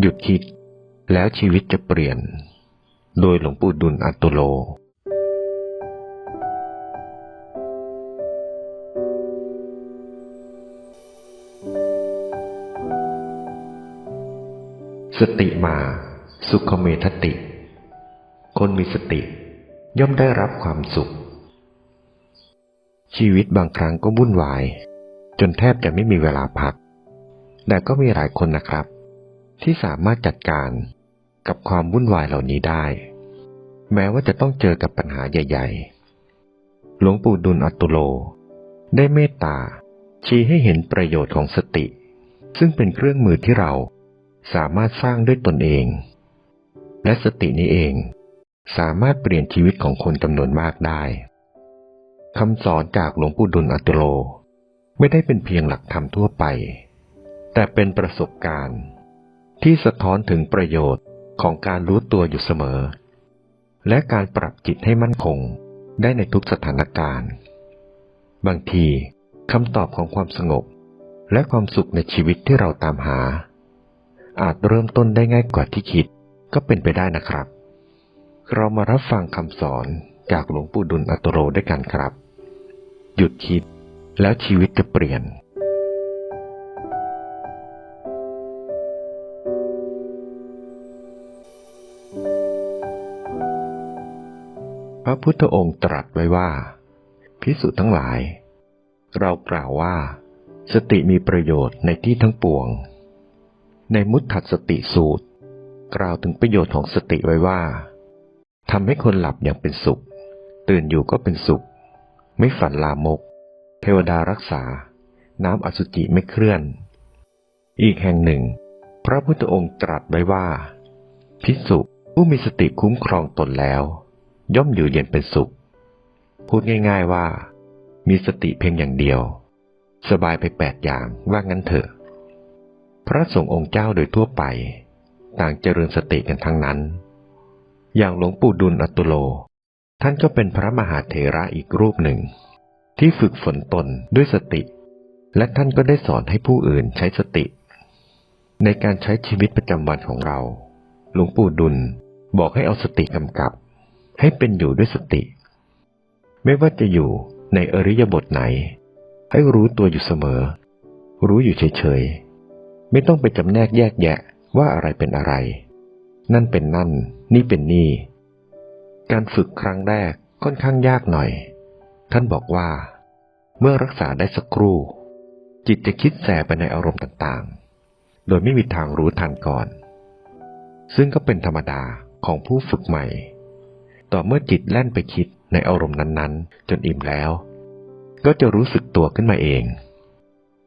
หยุดคิด แล้วชีวิตจะเปลี่ยน โดยหลวงปู่ดุลอัตโตโลสติมา สุขเมทติ คนมีสติย่อมได้รับความสุข ชีวิตบางครั้งก็วุ่นวาย จนแทบจะไม่มีเวลาพัก แต่ก็มีหลายคนนะครับ ที่สามารถจัดการกับความวุ่นวายเหล่านี้ได้ แม้ว่าจะต้องเจอกับปัญหาใหญ่ๆ หลวงปู่ดุลอัตุโล ได้เมตตาชี้ให้เห็นประโยชน์ของสติ ซึ่งเป็นเครื่องมือที่เราสามารถสร้างด้วยตนเอง และสตินี้เองสามารถเปลี่ยนชีวิตของคนจำนวนมากได้คำสอนจากหลวงปู่ดุลอัตตุโล ไม่ได้เป็นเพียงหลักธรรมทั่วไป แต่เป็นประสบการณ์ ที่สะท้อนถึงประโยชน์ของการรู้ตัวอยู่เสมอ และการปรับจิตให้มั่นคงได้ในทุกสถานการณ์ บางทีคำตอบของความสงบ และความสุขในชีวิตที่เราตามหา อาจเริ่มต้นได้ง่ายกว่าที่คิดก็เป็นไปได้นะครับ เรามารับฟังคำสอนจากหลวงปู่ดุลอัตโรด้วยกันครับ หยุดคิดแล้วชีวิตจะเปลี่ยน ระพุทธองค์ตรัสไว้ว่า พิสุทั้งหลาย เรากล่าวว่า สติมีประโยชน์ในที่ทั้งปวง ในมุตถัดสติสูตร กล่าวถึงประโยชน์ของสติไว้ว่าทำให้คนหลับอย่างเป็นสุข ตื่นอยู่ก็เป็นสุข ไม่ฝันลามก เทวดารักษา น้ำอสุจิไม่เคลื่อน อีกแห่งหนึ่ง พระพุทธองค์ตรัสไว้ว่า พิสุผู้มีสติคุ้มครองตนแล้ว ย่อมอยู่เย็นเป็นสุข พูดง่ายๆว่า มีสติเพียงอย่างเดียว สบายไปแปดอย่างว่างั้นเถอะ พระสงฆ์องค์เจ้าโดยทั่วไป ต่างเจริญสติกันทั้งนั้น อย่างหลวงปู่ดุลอัตตุโล ท่านก็เป็นพระมหาเถระอีกรูปหนึ่ง ที่ฝึกฝนตนด้วยสติ และท่านก็ได้สอนให้ผู้อื่นใช้สติ ในการใช้ชีวิตประจำวันของเรา หลวงปู่ดุลบอกให้เอาสติกำกับ ให้เป็นอยู่ด้วยสติ ไม่ว่าจะอยู่ในอริยบทไหน ให้รู้ตัวอยู่เสมอ รู้อยู่เฉยๆ ไม่ต้องไปจำแนกแยกแยะว่าอะไรเป็นอะไร นั่นเป็นนั่น นี่เป็นนี่ การฝึกครั้งแรกค่อนข้างยากหน่อย ท่านบอกว่า เมื่อรักษาได้สักครู่ จิตจะคิดแสไปในอารมณ์ต่างๆ โดยไม่มีทางรู้ทันก่อน ซึ่งก็เป็นธรรมดาของผู้ฝึกใหม่ ต่อเมื่อจิตแล่นไปคิดในอารมณ์นั้นๆ จนอิ่มแล้ว ก็จะรู้สึกตัวขึ้นมาเอง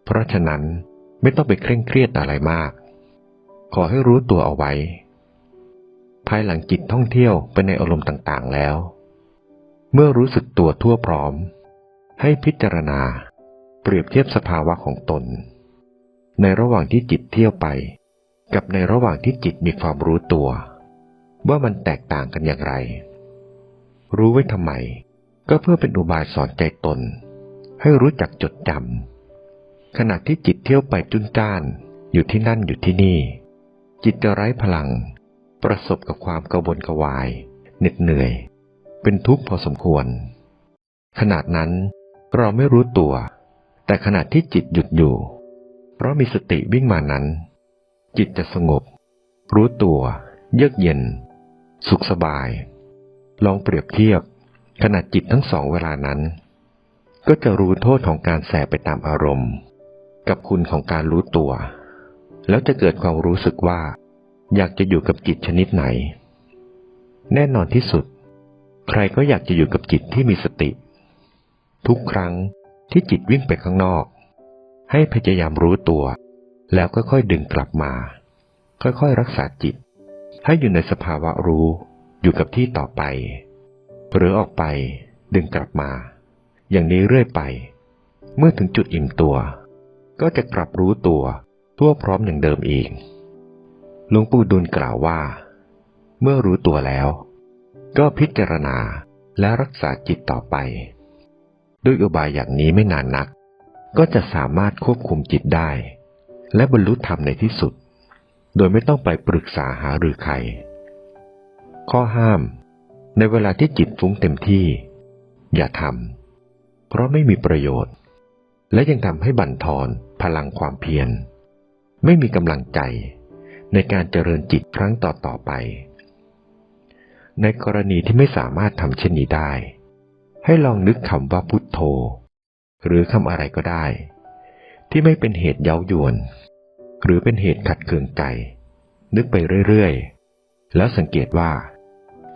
เพราะฉะนั้นไม่ต้องไปเคร่งเครียดอะไรมาก ขอให้รู้ตัวเอาไว้ ภายหลังจิตท่องเที่ยวไปในอารมณ์ต่างๆแล้ว เมื่อรู้สึกตัวทั่วพร้อม ให้พิจารณา เปรียบเทียบสภาวะของตน ในระหว่างที่จิตเที่ยวไป กับในระหว่างที่จิตมีความรู้ตัว ว่ามันแตกต่างกันอย่างไร รู้ไว้ทำไม ก็เพื่อเป็นอุบายสอนใจตน ให้รู้จักจดจำขณะที่จิตเที่ยวไปจุนจ้าน อยู่ที่นั่นอยู่ที่นี่ จิตจะไร้พลัง ประสบกับความกระวนกระวาย เหน็ดเหนื่อย เป็นทุกข์พอสมควร ขนาดนั้นเราไม่รู้ตัว แต่ขณะที่จิตหยุดอยู่ เพราะมีสติวิ่งมานั้น จิตจะสงบ รู้ตัว เยือกเย็น สุขสบาย ลองเปรียบเทียบขณะจิตทั้งสองเวลานั้น ก็จะรู้โทษของการแสบไปตามอารมณ์ กับคุณของการรู้ตัว แล้วจะเกิดความรู้สึกว่า อยากจะอยู่กับจิตชนิดไหน แน่นอนที่สุด ใครก็อยากจะอยู่กับจิตที่มีสติ ทุกครั้งที่จิตวิ่งไปข้างนอก ให้พยายามรู้ตัว แล้วค่อยๆดึงกลับมา ค่อยๆรักษาจิต ให้อยู่ในสภาวะรู้ อยู่กับที่ต่อไป หรือออกไปดึงกลับมา อย่างนี้เรื่อยไป เมื่อถึงจุดอิ่มตัว ก็จะกลับรู้ตัวทั่วพร้อมอย่างเดิมอีกหลวงปู่ดุลกล่าวว่า เมื่อรู้ตัวแล้ว ก็พิจารณาและรักษาจิตต่อไป ด้วยอุบายอย่างนี้ไม่นานนัก ก็จะสามารถควบคุมจิตได้ และบรรลุธรรมในที่สุด โดยไม่ต้องไปปรึกษาหารือใคร ข้อห้าม ในเวลาที่จิตฟุ้งเต็มที่ อย่าทำเพราะไม่มีประโยชน์ และยังทำให้บั่นทอนพลังความเพียร ไม่มีกำลังใจในการเจริญจิตครั้งต่อๆไป ในกรณีที่ไม่สามารถทำเช่นนี้ได้ ให้ลองนึกคำว่าพุทโธ หรือคำอะไรก็ได้ ที่ไม่เป็นเหตุเย้ายวน หรือเป็นเหตุขัดเคืองใจ นึกไปเรื่อยๆ แล้วสังเกตว่า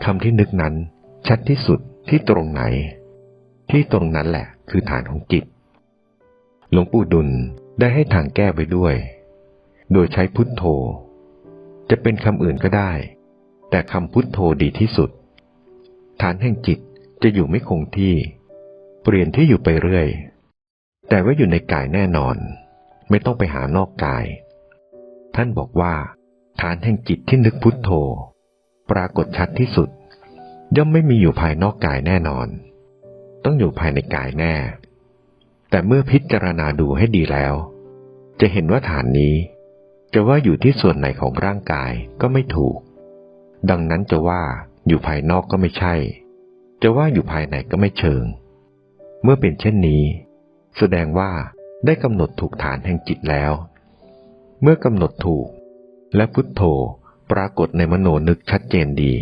คำที่นึกนั้น ชัดที่สุดที่ตรงไหน ที่ตรงนั้นแหละคือฐานของจิต หลวงปู่ดุลได้ให้ทางแก้ไว้ด้วย โดยใช้พุทโธ จะเป็นคำอื่นก็ได้ แต่คำพุทโธดีที่สุด ฐานแห่งจิตจะอยู่ไม่คงที่ เปลี่ยนที่อยู่ไปเรื่อย แต่ว่าอยู่ในกายแน่นอน ไม่ต้องไปหานอกกาย ท่านบอกว่า ฐานแห่งจิตที่นึกพุทโธ ปรากฏชัดที่สุด ย่อมไม่มีอยู่ภายนอกกายแน่นอน ต้องอยู่ภายในกายแน่ แต่เมื่อพิจารณาดูให้ดีแล้ว จะเห็นว่าฐานนี้ จะว่าอยู่ที่ส่วนไหนของร่างกายก็ไม่ถูก ดังนั้นจะว่าอยู่ภายนอกก็ไม่ใช่ จะว่าอยู่ภายในก็ไม่เชิง เมื่อเป็นเช่นนี้ แสดงว่าได้กำหนดถูกฐานแห่งจิตแล้ว เมื่อกำหนดถูกและพุทโธ ปรากฏในมโนนึกชัดเจนดี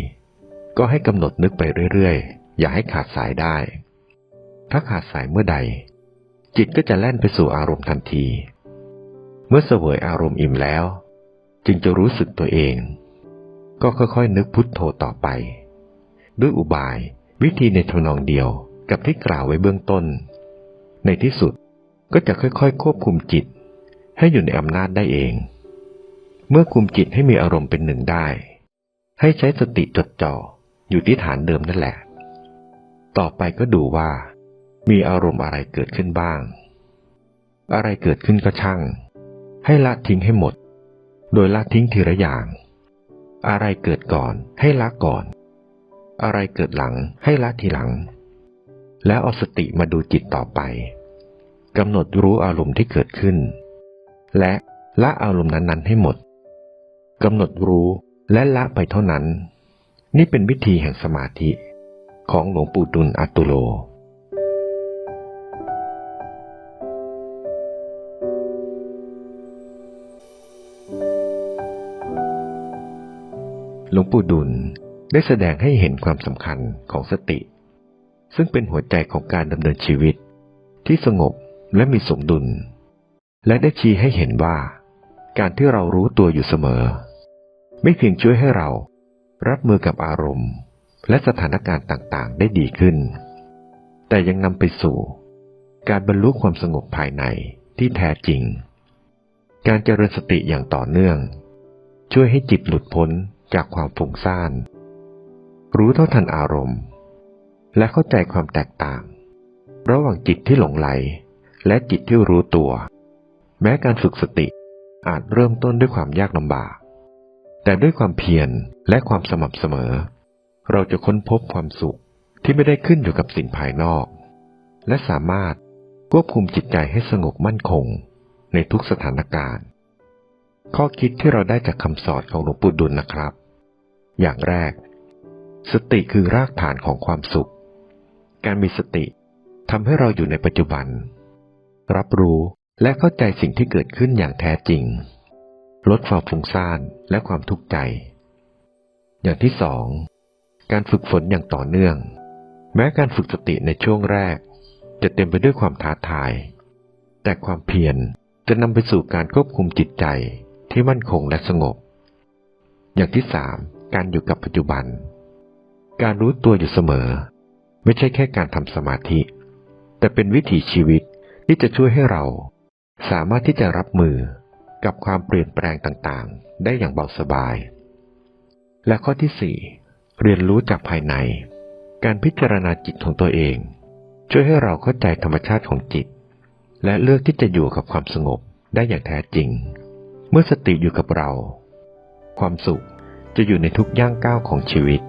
ก็ให้กำหนดนึกไปเรื่อยๆ อย่าให้ขาดสายได้ ถ้าขาดสายเมื่อใด จิตก็จะแล่นไปสู่อารมณ์ทันที เมื่อเสวยอารมณ์อิ่มแล้ว จึงจะรู้สึกตัวเอง ก็ค่อยๆนึกพุทโธต่อไป ด้วยอุบายวิธีในทำนองเดียวกับที่กล่าวไว้เบื้องต้น ในที่สุดก็จะค่อยๆ ควบคุมจิต ให้อยู่ในอำนาจได้เอง เมื่อคุมจิตให้มีอารมณ์เป็นหนึ่งได้ ให้ใช้สติจดจ่ออยู่ที่ฐานเดิมนั่นแหละ ต่อไปก็ดูว่า มีอารมณ์อะไรเกิดขึ้นบ้าง อะไรเกิดขึ้นก็ช่าง ให้ละทิ้งให้หมด โดยละทิ้งทีละอย่าง อะไรเกิดก่อนให้ละก่อน อะไรเกิดหลังให้ละทีหลัง แล้วเอาสติมาดูจิตต่อไปกำหนดรู้อารมณ์ที่เกิดขึ้น และละอารมณ์นั้นๆให้หมด กำหนดรู้และละไปเท่านั้น นี่เป็นวิธีแห่งสมาธิของหลวงปู่ดุลอัตตุโล หลวงปู่ดุลได้แสดงให้เห็นความสำคัญของสติ ซึ่งเป็นหัวใจของการดำเนินชีวิต ที่สงบและมีสมดุล และได้ชี้ให้เห็นว่า การที่เรารู้ตัวอยู่เสมอ ไม่เพียงช่วยให้เรารับมือกับอารมณ์ และสถานการณ์ต่างๆ ได้ดีขึ้น แต่ยังนำไปสู่ การบรรลุความสงบภายในที่แท้จริง การเจริญสติอย่างต่อเนื่อง ช่วยให้จิตหลุดพ้นจากความฟุ้งซ่าน รู้เท่าทันอารมณ์ และเข้าใจความแตกต่าง ระหว่างจิตที่หลงไหล และจิตที่รู้ตัว แม้การฝึกสติอาจเริ่มต้นด้วยความยากลำบาก แต่ด้วยความเพียรและความสม่ำเสมอ เราจะค้นพบความสุขที่ไม่ได้ขึ้นอยู่กับสิ่งภายนอก และสามารถควบคุมจิตใจให้สงบมั่นคงในทุกสถานการณ์ ข้อคิดที่เราได้จากคำสอนของหลวงปู่ดุลนะครับ อย่างแรก สติคือรากฐานของความสุข การมีสติทำให้เราอยู่ในปัจจุบัน รับรู้และเข้าใจสิ่งที่เกิดขึ้นอย่างแท้จริง ลดความฟุ้งซ่านและความทุกข์ใจ อย่างที่สองการฝึกฝนอย่างต่อเนื่อง แม้การฝึกสติในช่วงแรก จะเต็มไปด้วยความท้าทาย แต่ความเพียรจะนำไปสู่การควบคุมจิตใจที่มั่นคงและสงบ อย่างที่สามการอยู่กับปัจจุบัน การรู้ตัวอยู่เสมอ ไม่ใช่แค่การทำสมาธิ แต่เป็นวิถีชีวิตที่จะช่วยให้เรา สามารถที่จะรับมือ กับความเปลี่ยนแปลงต่างๆ ได้อย่างเบาสบาย และข้อที่สี่เรียนรู้จากภายใน การพิจารณาจิตของตัวเอง ช่วยให้เราเข้าใจธรรมชาติของจิต และเลือกที่จะอยู่กับความสงบได้อย่างแท้จริง เมื่อสติอยู่กับเรา ความสุขจะอยู่ในทุกย่างก้าวของชีวิต